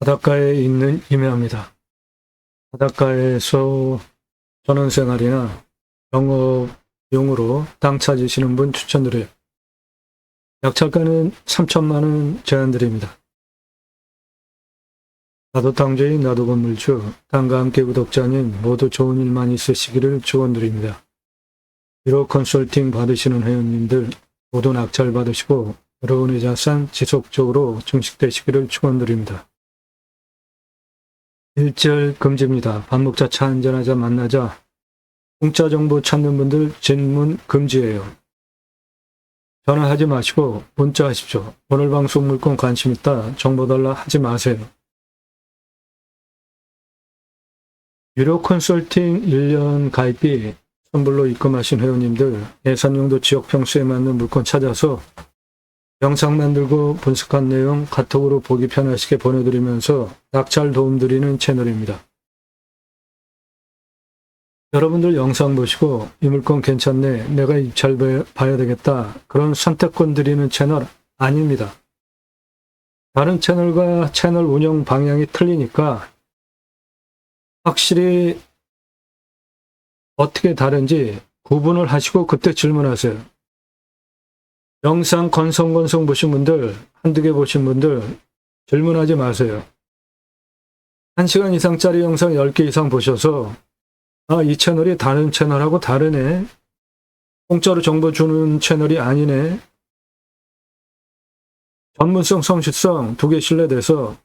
바닷가에 있는 임야입니다. 바닷가에서 전원생활이나 영업용으로 땅 찾으시는 분 추천드려요. 약찰가는 3천만 원 제한드립니다. 나도 땅주의 나도 건물주 땅과 함께 구독자님 모두 좋은 일만 있으시기를 축원드립니다. 1호 컨설팅 받으시는 회원님들 모두 낙찰 받으시고 여러분의 자산 지속적으로 증식되시기를 축원드립니다. 일절 금지입니다. 밥 먹자 차 한잔하자 만나자 공짜 정보 찾는 분들 질문 금지예요. 전화하지 마시고 문자 하십시오. 오늘 방송 물건 관심 있다 정보 달라 하지 마세요. 유료 컨설팅 1년 가입비 선불로 입금하신 회원님들 예산용도 지역 평수에 맞는 물건 찾아서 영상 만들고 분석한 내용 카톡으로 보기 편하시게 보내드리면서 낙찰 도움드리는 채널입니다. 여러분들 영상 보시고 이 물건 괜찮네, 내가 입찰 봐야 되겠다 그런 선택권 드리는 채널 아닙니다. 다른 채널과 채널 운영 방향이 틀리니까 확실히 어떻게 다른지 구분을 하시고 그때 질문하세요. 영상 건성 건성 보신 분들, 한두 개 보신 분들 질문하지 마세요. 1시간 이상짜리 영상 10개 이상 보셔서 아, 이 채널이 다른 채널하고 다르네. 공짜로 정보 주는 채널이 아니네. 전문성, 성실성 두 개 신뢰돼서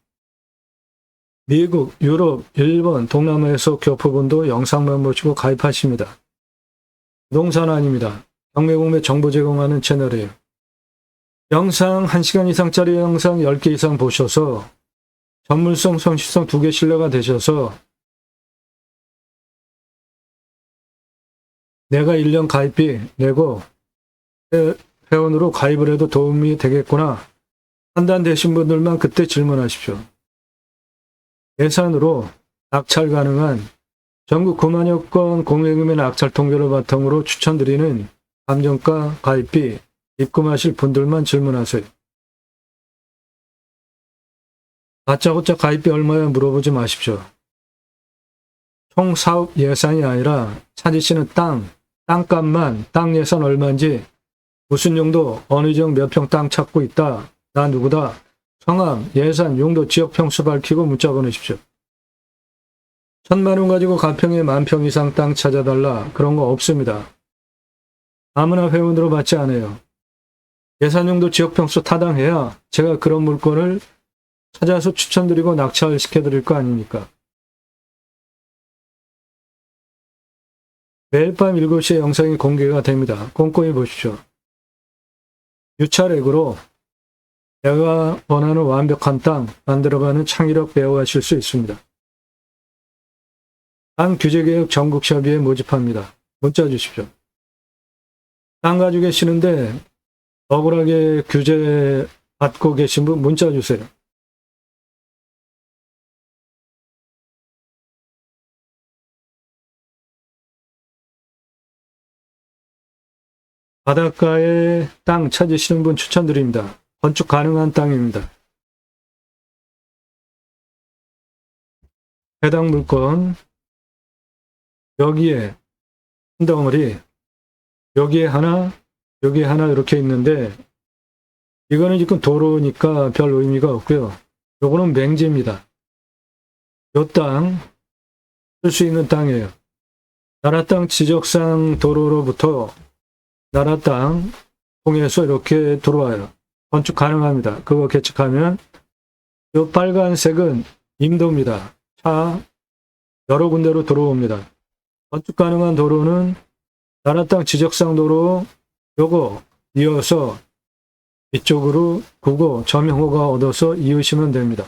미국, 유럽, 일본, 동남아에서 교포분도 영상만 보시고 가입하십니다. 부동산 아닙니다. 경매공매 정보 제공하는 채널이에요. 영상 1시간 이상짜리 영상 10개 이상 보셔서 전문성, 성실성 두 개 신뢰가 되셔서 내가 1년 가입비 내고 회원으로 가입을 해도 도움이 되겠구나 판단되신 분들만 그때 질문하십시오. 예산으로 낙찰 가능한 전국 9만여 건 공예금의 낙찰 통계를 바탕으로 추천드리는 감정가 가입비 입금하실 분들만 질문하세요. 다짜고짜 가입비 얼마야 물어보지 마십시오. 총 사업 예산이 아니라 찾으시는 땅, 땅값만 땅 예산 얼마인지 무슨 용도 어느 지역 몇 평 땅 찾고 있다. 나 누구다. 성함, 예산, 용도, 지역 평수 밝히고 문자 보내십시오. 천만 원 가지고 가평에 만 평 이상 땅 찾아달라. 그런 거 없습니다. 아무나 회원으로 받지 않아요. 예산 용도 지역 평수 타당해야 제가 그런 물건을 찾아서 추천드리고 낙찰시켜드릴 거 아닙니까? 매일 밤 7시에 영상이 공개가 됩니다. 꼼꼼히 보십시오. 유찰액으로 내가 원하는 완벽한 땅 만들어가는 창의력 배워가실 수 있습니다. 땅 규제개혁 전국협의회 모집합니다. 문자 주십시오. 땅 가지고 계시는데 억울하게 규제 받고 계신 분 문자 주세요. 바닷가에 땅 찾으시는 분 추천드립니다. 건축 가능한 땅입니다. 해당 물건 여기에 한 덩어리 여기에 하나 여기에 하나 이렇게 있는데 이거는 지금 도로니까 별 의미가 없고요. 요거는 맹지입니다. 요 땅 쓸 수 있는 땅이에요. 나라 땅 지적상 도로로부터 나라 땅 통해서 이렇게 들어와요. 건축 가능합니다. 그거 개척하면 이 빨간색은 임도입니다. 차 여러 군데로 들어옵니다. 건축 가능한 도로는 나라 땅 지적상 도로 요거 이어서 이쪽으로 구고 점용호가 얻어서 이으시면 됩니다.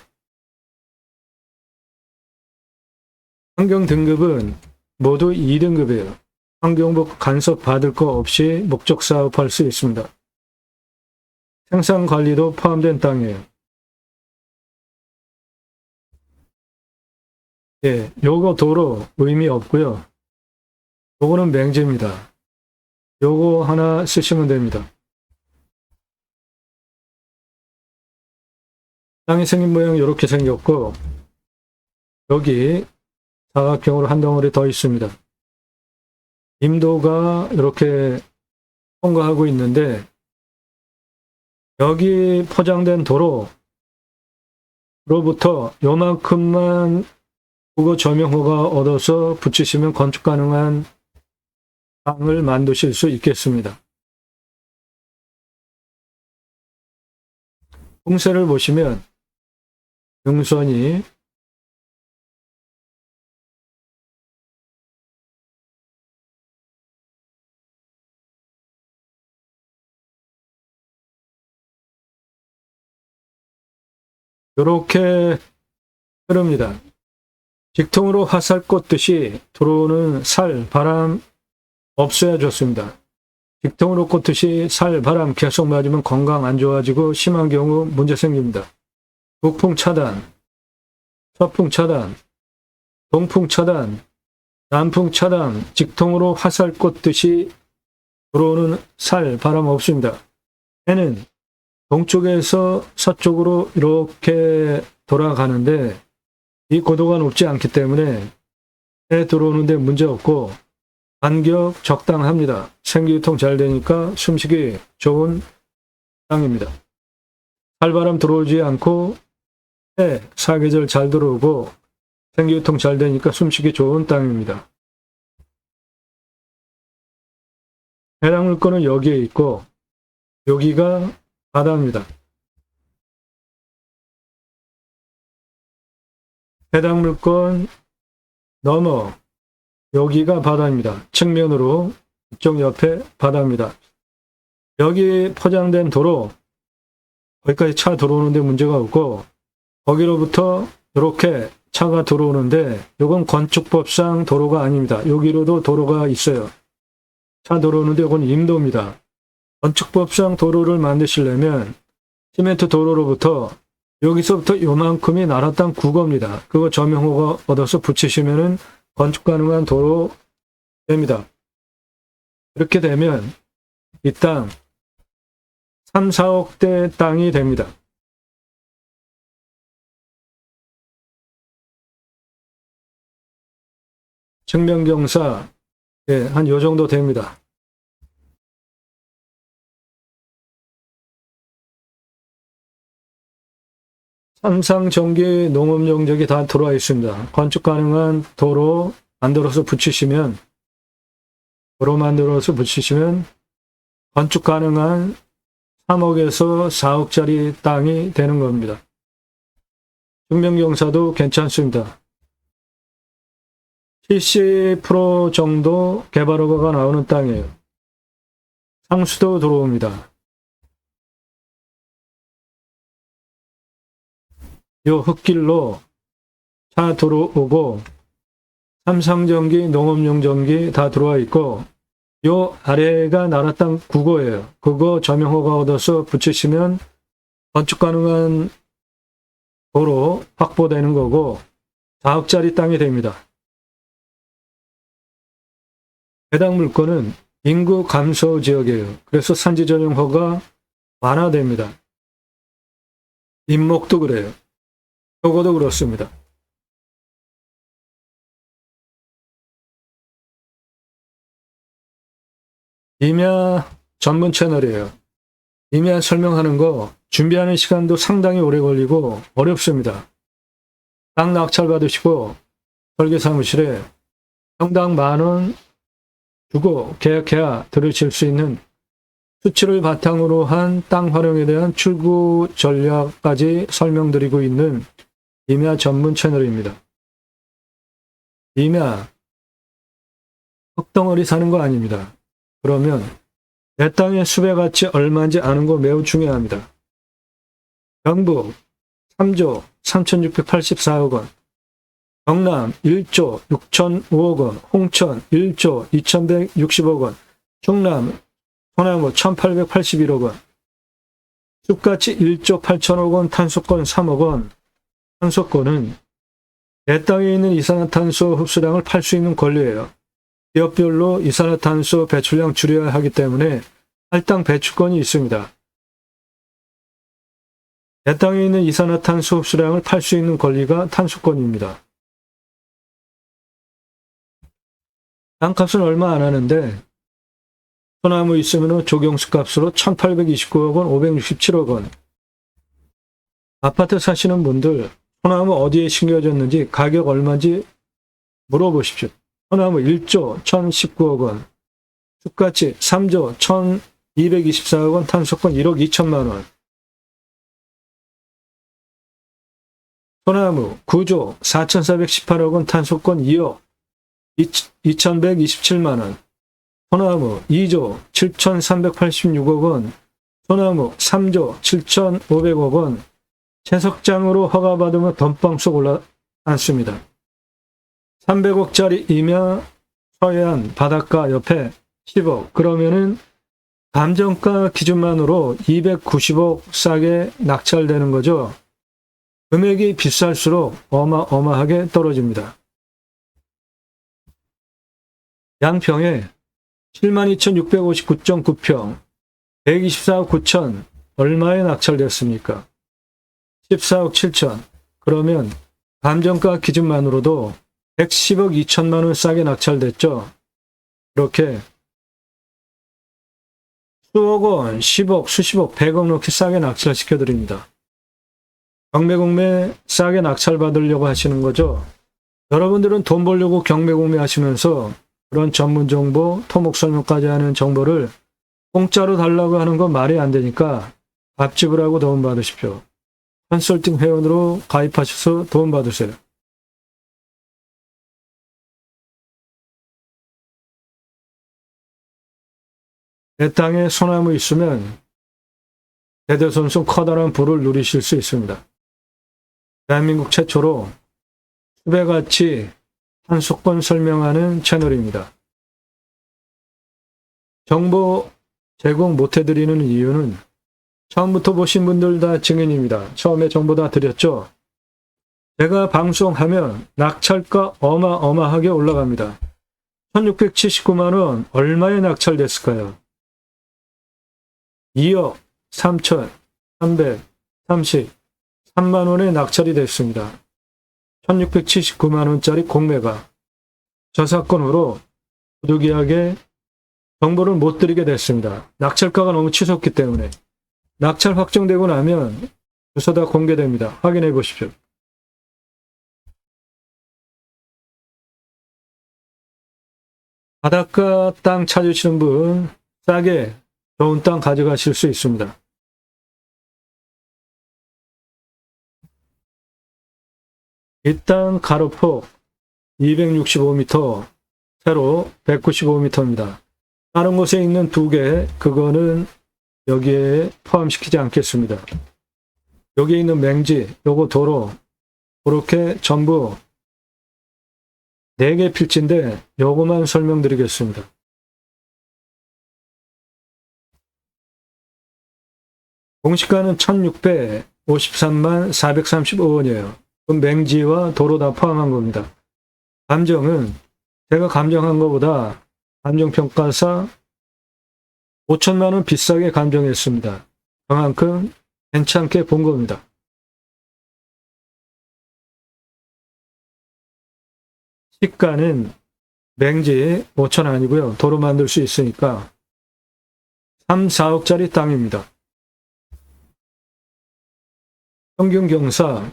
환경 등급은 모두 2등급이에요. 환경부 간섭 받을 거 없이 목적 사업할 수 있습니다. 생산 관리도 포함된 땅이에요. 예, 요거 도로 의미 없고요. 요거는 맹지입니다. 요거 하나 쓰시면 됩니다. 땅이 생긴 모양이 이렇게 생겼고 여기 사각형으로 한 덩어리 더 있습니다. 임도가 이렇게 통과하고 있는데 여기 포장된 도로로부터 요만큼만 국어 조명호가 얻어서 붙이시면 건축 가능한 방을 만드실 수 있겠습니다. 풍세를 보시면 능선이 이렇게 흐릅니다. 직통으로 화살 꽂듯이 들어오는 살, 바람 없어야 좋습니다. 직통으로 꽂듯이 살, 바람 계속 맞으면 건강 안 좋아지고 심한 경우 문제 생깁니다. 북풍 차단, 서풍 차단, 동풍 차단, 남풍 차단, 직통으로 화살 꽂듯이 들어오는 살, 바람 없습니다. 해는 동쪽에서 서쪽으로 이렇게 돌아가는데 이 고도가 높지 않기 때문에 해 들어오는데 문제 없고 간격 적당합니다. 생기유통 잘 되니까 숨쉬기 좋은 땅입니다. 살바람 들어오지 않고 해 사계절 잘 들어오고 생기유통 잘 되니까 숨쉬기 좋은 땅입니다. 해당 물건은 여기에 있고 여기가 바다입니다. 해당 물건 넘어 여기가 바다입니다. 측면으로 이쪽 옆에 바다입니다. 여기 포장된 도로 거기까지 차 들어오는데 문제가 없고 거기로부터 이렇게 차가 들어오는데 이건 건축법상 도로가 아닙니다. 여기로도 도로가 있어요. 차 들어오는데 이건 임도입니다. 건축법상 도로를 만드시려면 시멘트 도로로부터 여기서부터 요만큼이 나라 땅 국어입니다. 그거 저명호가 얻어서 붙이시면은 건축 가능한 도로 됩니다. 이렇게 되면 이 땅 3, 4억대 땅이 됩니다. 측면경사 예, 한 요 정도 됩니다. 삼상 전기 농업 용적이 다 들어와 있습니다. 건축 가능한 도로 만들어서 붙이시면 도로 만들어서 붙이시면 건축 가능한 3억에서 4억짜리 땅이 되는 겁니다. 증명경사도 괜찮습니다. 70% 정도 개발허가가 나오는 땅이에요. 상수도 들어옵니다. 요 흙길로 차 들어오고 삼성전기, 농업용 전기 다 들어와 있고 요 아래가 나라 땅 국어예요. 그거 저명호가 얻어서 붙이시면 건축 가능한 도로 확보되는 거고 4억짜리 땅이 됩니다. 해당 물건은 인구 감소 지역이에요. 그래서 산지 전용허가 완화됩니다. 임목도 그래요. 적어도 그렇습니다. 임야 전문 채널이에요. 임야 설명하는 거 준비하는 시간도 상당히 오래 걸리고 어렵습니다. 땅 낙찰 받으시고 설계 사무실에 평당 만원 주고 계약해야 들으실 수 있는 수치를 바탕으로 한 땅 활용에 대한 출구 전략까지 설명드리고 있는 임야 전문 채널입니다. 임야 흙덩어리 사는 거 아닙니다. 그러면 내 땅의 수배 가치 얼마인지 아는 거 매우 중요합니다. 경북 3조 3684억 원, 경남 1조 6005억 원, 홍천 1조 2160억 원, 충남 소나무 1881억 원, 숲가치 1조 8천억 원, 탄소권 3억 원, 탄소권은 내 땅에 있는 이산화탄소 흡수량을 팔 수 있는 권리예요. 기업별로 이산화탄소 배출량 줄여야 하기 때문에 할당 배출권이 있습니다. 내 땅에 있는 이산화탄소 흡수량을 팔 수 있는 권리가 탄소권입니다. 땅값은 얼마 안 하는데 소나무 있으면 조경수 값으로 1829억 원, 567억 원. 아파트 사시는 분들 소나무 어디에 심겨졌는지 가격 얼마인지 물어보십시오. 소나무 1조 1019억 원, 숲가치 3조 1224억 원, 탄소권 1억 2천만 원. 소나무 9조 4,418억 원, 탄소권 2억 2,127만 원. 소나무 2조 7,386억 원, 소나무 3조 7,500억 원, 채석장으로 허가받으면 덤빵 속 올라 앉습니다. 300억짜리 임야 서해안 바닷가 옆에 10억 그러면은 감정가 기준만으로 290억 싸게 낙찰되는 거죠. 금액이 비쌀수록 어마어마하게 떨어집니다. 양평에 72,659.9평 124억 9천 얼마에 낙찰됐습니까? 14억 7천 그러면 감정가 기준만으로도 110억 2천만 원 싸게 낙찰됐죠. 이렇게 수억 원, 10억, 수십억, 100억 넘게 싸게 낙찰시켜 드립니다. 경매공매 싸게 낙찰받으려고 하시는 거죠. 여러분들은 돈 벌려고 경매공매 하시면서 그런 전문 정보, 토목 설명까지 하는 정보를 공짜로 달라고 하는 건 말이 안 되니까 밥 지불하고 도움 받으십시오. 컨설팅 회원으로 가입하셔서 도움 받으세요. 내 땅에 소나무 있으면 대대손손 커다란 부를 누리실 수 있습니다. 대한민국 최초로 수배같이 한속권 설명하는 채널입니다. 정보 제공 못해드리는 이유는 처음부터 보신 분들 다 증인입니다. 처음에 정보 다 드렸죠? 제가 방송하면 낙찰가 어마어마하게 올라갑니다. 1679만원 얼마에 낙찰됐을까요? 2억 3,333만원에 낙찰이 됐습니다. 1679만원짜리 공매가 저 사건으로 부득이하게 정보를 못 드리게 됐습니다. 낙찰가가 너무 치솟기 때문에. 낙찰 확정되고 나면 주소 다 공개됩니다. 확인해 보십시오. 바닷가 땅 찾으시는 분 싸게 좋은 땅 가져가실 수 있습니다. 이 땅 가로폭 265m, 세로 195m입니다. 다른 곳에 있는 두 개, 그거는 여기에 포함시키지 않겠습니다. 여기 있는 맹지, 요거 도로, 그렇게 전부 4개 필지인데 요거만 설명드리겠습니다. 공시가는 1653만 435원이에요. 그 맹지와 도로 다 포함한 겁니다. 감정은 제가 감정한 것보다 감정평가사 5천만 원 비싸게 감정했습니다. 그만큼 괜찮게 본 겁니다. 시가는 맹지 5천 아니고요. 도로 만들 수 있으니까 3, 4억짜리 땅입니다. 평균 경사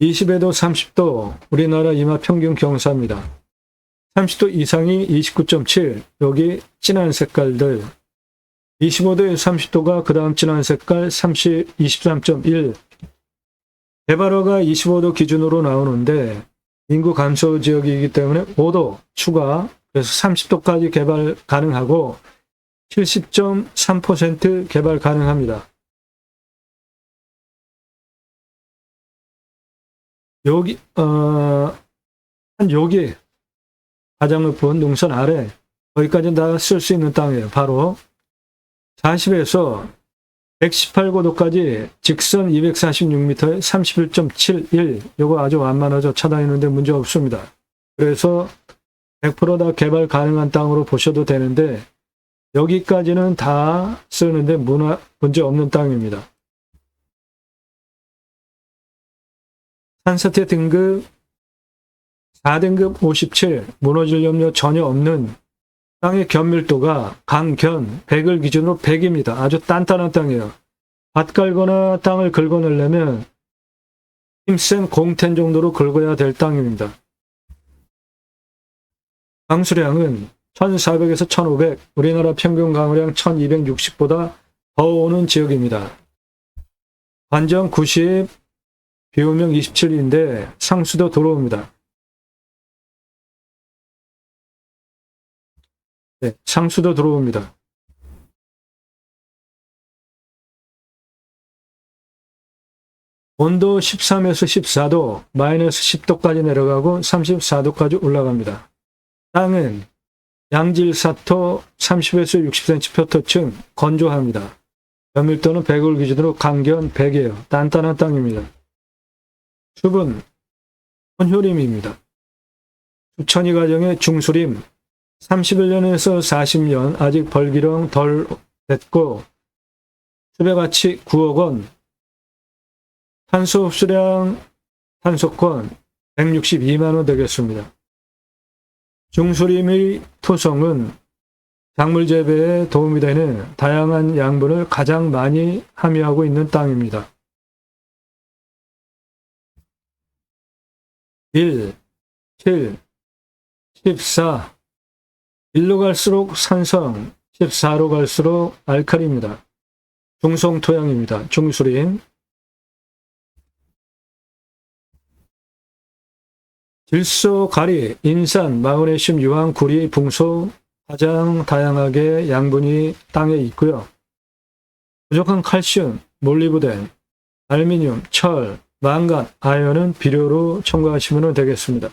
20에도 30도 우리나라 이마 평균 경사입니다. 30도 이상이 29.7 여기 진한 색깔들 25도에 30도가 그 다음 진한 색깔 30, 23.1 개발허가 25도 기준으로 나오는데 인구 감소 지역이기 때문에 5도 추가 그래서 30도까지 개발 가능하고 70.3% 개발 가능합니다. 여기 어, 한 여기 가장 높은 능선 아래 거기까지 다 쓸 수 있는 땅이에요. 바로 40에서 118고도까지 직선 246m에 31.71 요거 아주 완만하죠. 차다니는데 문제 없습니다. 그래서 100%다 개발 가능한 땅으로 보셔도 되는데 여기까지는 다 쓰는데 문화, 문제 없는 땅입니다. 한사태 등급 4등급 57, 무너질 염려 전혀 없는 땅의 견밀도가 강견 100을 기준으로 100입니다. 아주 단단한 땅이에요. 밭 갈거나 땅을 긁어내려면 힘센 공텐 정도로 긁어야 될 땅입니다. 강수량은 1400에서 1500, 우리나라 평균 강우량 1260보다 더 오는 지역입니다. 관정 90, 비오명 27인데 상수도 들어옵니다. 네, 상수도 들어옵니다. 온도 13에서 14도, 마이너스 10도까지 내려가고 34도까지 올라갑니다. 땅은 양질사토 30에서 60cm 표토층 건조합니다. 연밀도는 100을 기준으로 강견 100이에요. 단단한 땅입니다. 숲은 혼효림입니다. 수천이 가정의 중수림 31년에서 40년 아직 벌기령 덜 됐고 수배가치 9억 원 탄소 흡수량 탄소권 162만 원 되겠습니다. 중수림의 토성은 작물 재배에 도움이 되는 다양한 양분을 가장 많이 함유하고 있는 땅입니다. 1, 7, 14 1로 갈수록 산성, 14로 갈수록 알칼리입니다. 중성 토양입니다. 중수림 질소, 가리, 인산, 마그네슘, 유황, 구리, 붕소 가장 다양하게 양분이 땅에 있고요. 부족한 칼슘, 몰리브덴, 알미늄, 철, 망간, 아연은 비료로 첨가하시면 되겠습니다.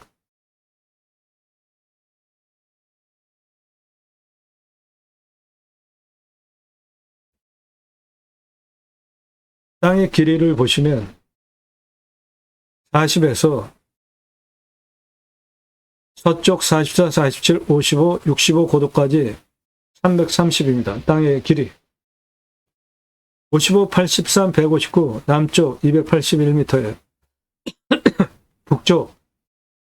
땅의 길이를 보시면 40에서 서쪽 44, 47, 55, 65 고도까지 330입니다. 땅의 길이. 55, 83, 159, 남쪽 281m에 북쪽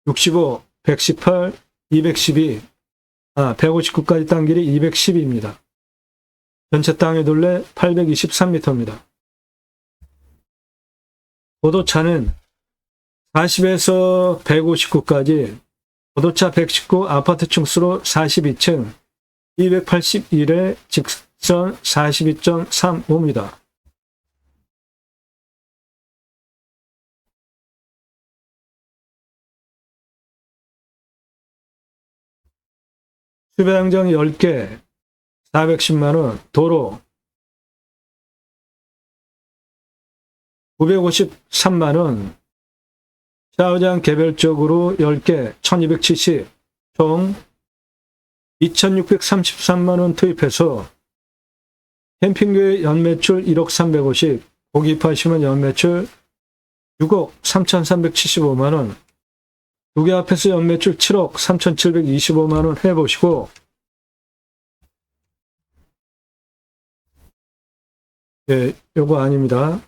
65, 118, 212, 아, 159까지 땅 길이 210입니다. 전체 땅의 둘레 823m입니다. 고도차는 40에서 159까지 고도차 119 아파트 층수로 42층 281에 직선 42.35입니다. 수배양정 10개 410만원 도로 953만원 샤워장 개별적으로 10개 1270, 총 2633만원 투입해서 캠핑교회 연매출 1억 350, 고기 파시면 연매출 6억 3375만원, 두 개 앞에서 연매출 7억 3725만원 해보시고, 예, 요거 아닙니다.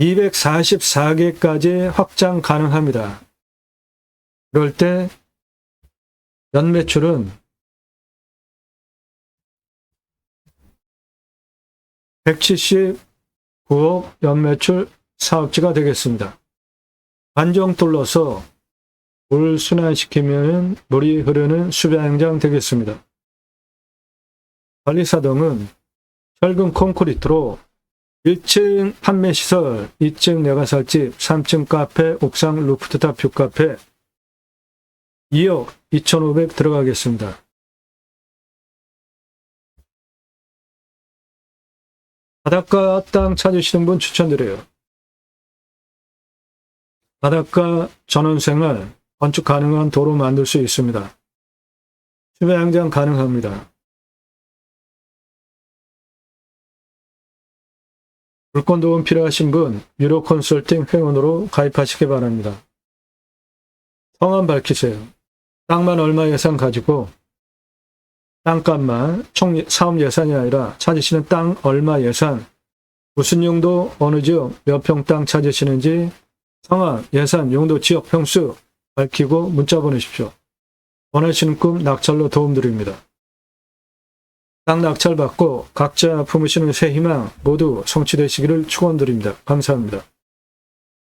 244개까지 확장 가능합니다. 그럴 때 연매출은 179억 연매출 사업지가 되겠습니다. 관정 뚫러서 물 순환시키면 물이 흐르는 수배양장 되겠습니다. 관리사동은 철근 콘크리트로 1층 판매시설, 2층 내가살집, 3층 카페, 옥상 루프트탑 뷰카페 2억 2,500 들어가겠습니다. 바닷가 땅 찾으시는 분 추천드려요. 바닷가 전원생활, 건축 가능한 도로 만들 수 있습니다. 수배 양장 가능합니다. 물건 도움 필요하신 분 유로 컨설팅 회원으로 가입하시기 바랍니다. 성함 밝히세요. 땅만 얼마 예산 가지고 땅값만 총 사업 예산이 아니라 찾으시는 땅 얼마 예산 무슨 용도 어느 지역 몇 평 땅 찾으시는지 성함, 예산, 용도, 지역, 평수 밝히고 문자 보내십시오. 원하시는 꿈 낙찰로 도움드립니다. 땅 낙찰 받고 각자 품으시는 새 희망 모두 성취되시기를 축원드립니다. 감사합니다.